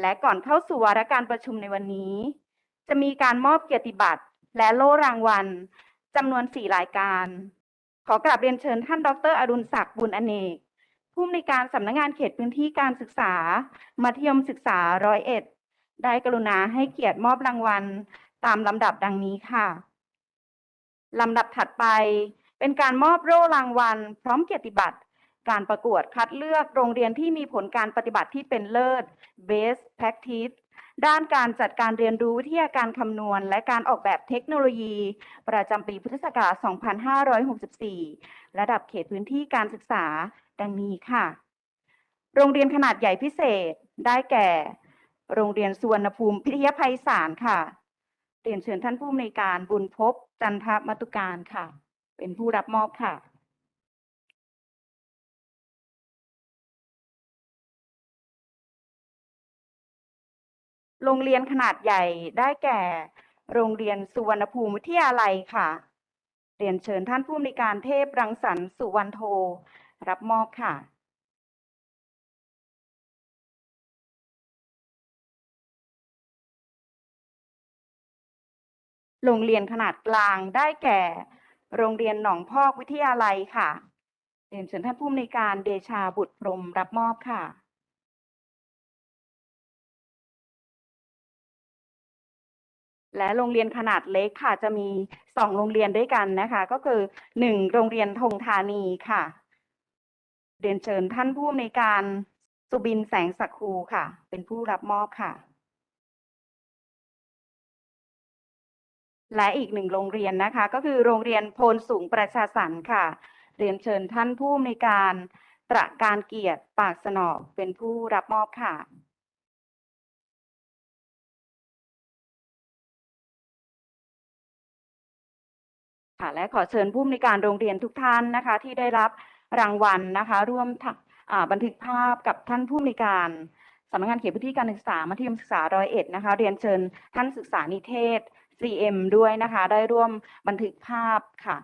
และก่อนเข้าสู่วาระการประชุมในวันนี้ จะมีการมอบเกียรติบัตรและโล่รางวัลจำนวน 4 รายการ ขอกราบเรียนเชิญท่านดร อรุณศักดิ์บุญอเนก ผู้อำนวยการสำนักงานเขตพื้นที่การศึกษา มัธยมศึกษาร้อยเอ็ดได้กรุณาให้เกียรติมอบรางวัลตามลำดับดังนี้ค่ะลำดับถัดไปเป็นการมอบโล่รางวัล พร้อมเกียรติบัตร การประกวดคัดเลือกโรงเรียนที่มีผลการปฏิบัติที่เป็นเลิศ Best Practice ด้านการจัดการเรียนรู้วิทยาการคำนวณ และการออกแบบเทคโนโลยี ประจำปีพุทธศักราช 2564 ระดับเขตพื้นที่การศึกษา ดังนี้ค่ะ โรงเรียนขนาดใหญ่พิเศษได้แก่ โรงเรียนสุวรรณภูมิพิทยาภัยสารค่ะ เรียนเชิญท่านผู้อำนวยการบุญพบจันทมตุการค่ะ เป็นผู้รับมอบค่ะ โรงเรียนขนาดใหญ่ได้แก่ โรงเรียนสุวรรณภูมิวิทยาลัยค่ะ เรียนเชิญท่านผู้อำนวยการเทพรังสรรค์สุวรรณโท รับมอบค่ะโรงเรียนขนาดกลางได้แก่ โรงเรียนหนองพอกวิทยาลัยค่ะ เรียนเชิญท่านผู้อำนวยการเดชาบุตรพรมรับมอบค่ะ และโรงเรียนขนาดเล็กค่ะ จะมีสองโรงเรียนด้วยกันนะคะ ก็คือหนึ่งโรงเรียนธงธานีค่ะ เรียนเชิญท่านผู้อำนวยการสุบินแสงสักครูค่ะ เป็นผู้รับมอบค่ะ และอีกหนึ่งโรงเรียนนะคะ ก็คือโรงเรียนโพนสูงประชาสรรค์ค่ะ เรียนเชิญท่านผู้อำนวยการตระการเกียรติปากสนอกเป็นผู้รับมอบค่ะ ค่ะและขอเชิญผู้อำนวยการโรงเรียนทุกท่านนะคะ ที่ได้รับรางวัลนะคะ ร่วมทำอ่าบันทึกภาพกับท่านผู้อำนวยการสำนักงานเขตพื้นที่การศึกษามัธยมศึกษาร้อยเอ็ดนะคะ เรียนเชิญท่านศึกษานิเทศ CM ด้วยนะคะ ได้ร่วมบันทึกภาพค่ะ